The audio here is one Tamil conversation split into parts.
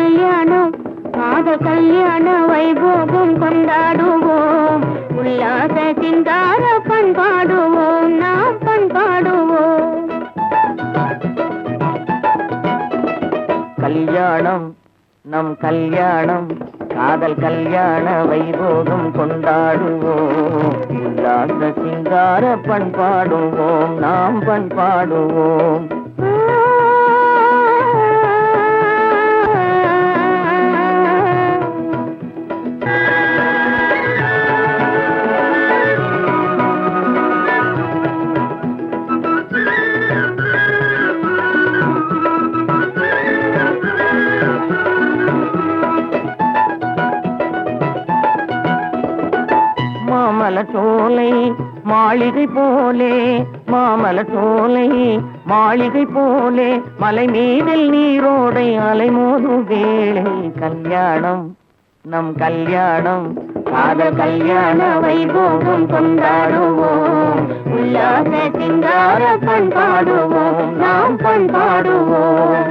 கல்யாணம் காதல் கல்யாண வைபோகம் கொண்டாடுவோம். உல்லாச சிங்கார பண்பாடுவோம் நாம் பண்பாடுவோம். கல்யாணம் நம் கல்யாணம் காதல் கல்யாண வைபோகம் கொண்டாடுவோம். உல்லாச சிங்கார பண்பாடுவோம் நாம் பண்பாடுவோம். மாமல மாளிகை போலே மாமல சோலை மாளிகை போலே மலை மீதில் நீரோடை அலைமோதும் வேளை கல்யாணம் நம் கல்யாணம். காதல் கல்யாண வைபோகம் கொண்டாடுவோம். உல்லாச சிங்கார பண்பாடுவோம். நாம் பண்பாடுவோம்.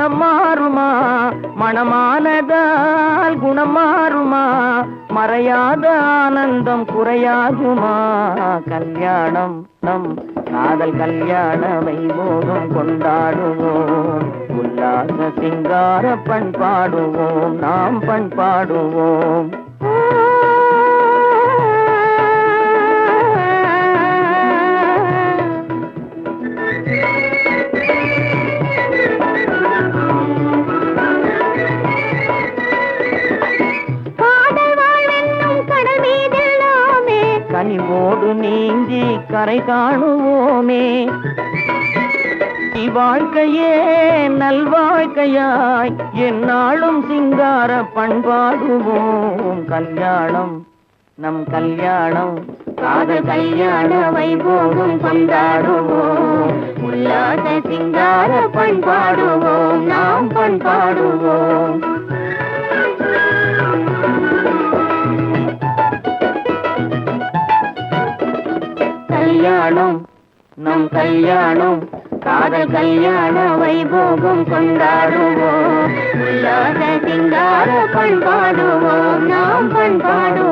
ஆசைகள் குணம் மாறுமா? மனமானதால் குணம் மாறுமா? மறையாத ஆனந்தம் குறையாகுமா? கல்யாணம் நம் காதல் கல்யாண வைபோகம் கொண்டாடுவோம். உல்லாச சிங்கார பண்பாடுவோம். நாம் பண்பாடுவோம். கனிவோடு நீந்தி கரை காணுவோமே. வாழ்க்கையே நல்வாழ்க்கையாய் என்னாலும் சிங்கார பண்பாடுவோம் கல்யாணம் நம் கல்யாணம் காதல் கல்யாண வைபோகம் கொண்டாடுவோம் உல்லாச சிங்கார பண்பாடுவோம் நாம் பண்பாடுவோம். கல்யாணம் நம் கல்யாணம் காதல் கல்யாண வைபோகம் கொண்டாடுவோம். உல்லாச சிங்கார பண்பாடுவோம் நாம் பண்பாடுவோம்.